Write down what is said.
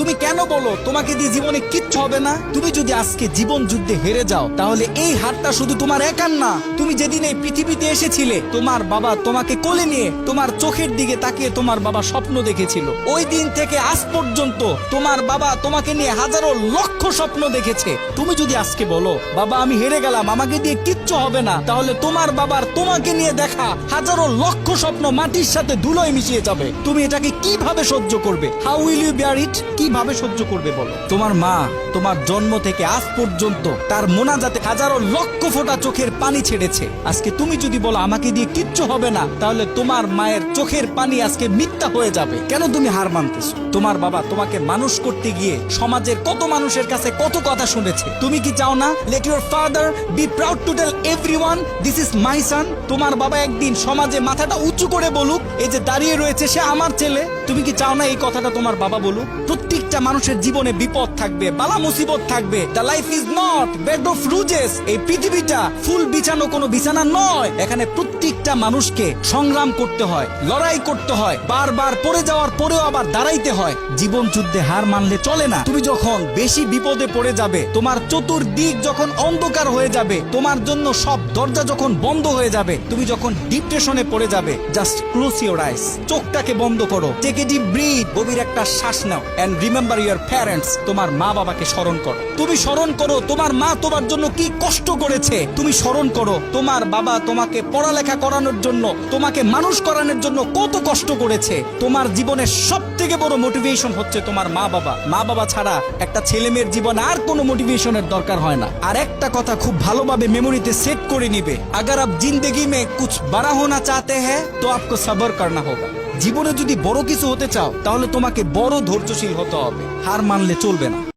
তুমি কেন বলো? তোমাকে দিয়ে জীবনে কিচ্ছু হবে না? তুমি যদি আজকে জীবন যুদ্ধে হেরে যাও, তাহলে এই হারটা শুধু তোমার একার না। তুমি যেদিন এই পৃথিবীতে এসেছিলে, তোমার বাবা তোমাকে কোলে নিয়ে তোমার চোখের দিকে তাকিয়ে তোমার বাবা স্বপ্ন দেখেছিল। ওই দিন থেকে আজ পর্যন্ত তোমার বাবা তোমাকে নিয়ে হাজারো লক্ষ স্বপ্ন দেখেছে। তুমি যদি আজকে বলো, বাবা, আমি হেরে গেলাম, আমাকে দিয়ে কিচ্ছু হবে না, তাহলে তোমার বাবার তোমাকে নিয়ে দেখা হাজারো লক্ষ স্বপ্ন মাটির সাথে ধুলোয় মিশিয়ে যাবে। তুমি এটাকে কীভাবে সহ্য করবে? How will you bear it কীভাবে সহ্য করবে বলো? তোমার মা তোমার জন্ম থেকে আজ পর্যন্ত তার মোনাজাতে হাজারো লক্ষ ফোঁটা চোখের পানি ছেড়েছে। আজকে তুমি যদি বলো আমাকে দিয়ে কিচ্ছু হবে না, তাহলে তোমার মায়ের চোখের পানি আজকে মিথ্যা হয়ে যাবে। কেন তুমি হার মানতেছো? তোমার বাবা তোমাকে মানুষ করতে গিয়ে সমাজের কত মানুষের কাছে কত কথা শুনেছে। তুমি কি চাও না? Let your father be proud to tell everyone this is my son তোমার বাবা একদিন সমাজে মাথাটা উঁচু করে বলুক, এই যে দাঁড়িয়ে রয়েছে সে আমার ছেলে। তুমি কি চাও না এই কথাটা তোমার বাবা বলুক? প্রত্যেকটা মানুষের জীবনে বিপদ থাকবে, বালা মুসিবত থাকবে। The life is not bed of roses এই পৃথিবীটা ফুল বিছানো কোনো বিছানা নয়। এখানে প্রত্যেকটা মানুষকে সংগ্রাম করতে হয়, লড়াই করতে হয়, বারবার পড়ে যাওয়ার পরেও আবার দাঁড়াইতে হয়। জীবন যুদ্ধে হার মানলে চলে না। তুমি যখন বেশি বিপদে পড়ে যাবে, তোমার চতুর্দিক যখন অন্ধকার হয়ে যাবে, তোমার জন্য সব দরজা যখন বন্ধ হয়ে যাবে, তুমি যখন ডিপ্রেশনে পড়ে যাবে জাস্ট ক্লোজ ইউর আইস চোখটাকে বন্ধ করো। টেক এ ব্রিথ গভীর একটা শ্বাস নাও। এন্ড রিমেম্বার ইয়ার প্যারেন্টস তোমার মা বাবাকে স্মরণ করো। তুমি স্মরণ করো, তোমার মা তোমার জন্য কি কষ্ট করেছে? তুমি স্মরণ করো, তোমার বাবা তোমাকে পড়ালেখা করানোর জন্য, তোমাকে মানুষ করানোর জন্য কত কষ্ট করেছে। তোমার জীবনের সব থেকে বড় মোটিভেশন হচ্ছে তোমার মা বাবা। মা বাবা ছাড়া একটা ছেলে মেয়ের জীবন আর কোনো মোটিভেশনের দরকার হয় না। আর একটা কথা খুব ভালোভাবে মেমোরিতে সেট করে নিবে। আগার আপ জিন্দগি মে কুছ বড়া হোনা চাতে হ্যাঁ তো আপকো সবর করনা হোগা। জীবনে যদি বড় কিছু হতে চাও, তাহলে তোমাকে বড় ধৈর্যশীল হতে হবে। হার মানলে চলবে না।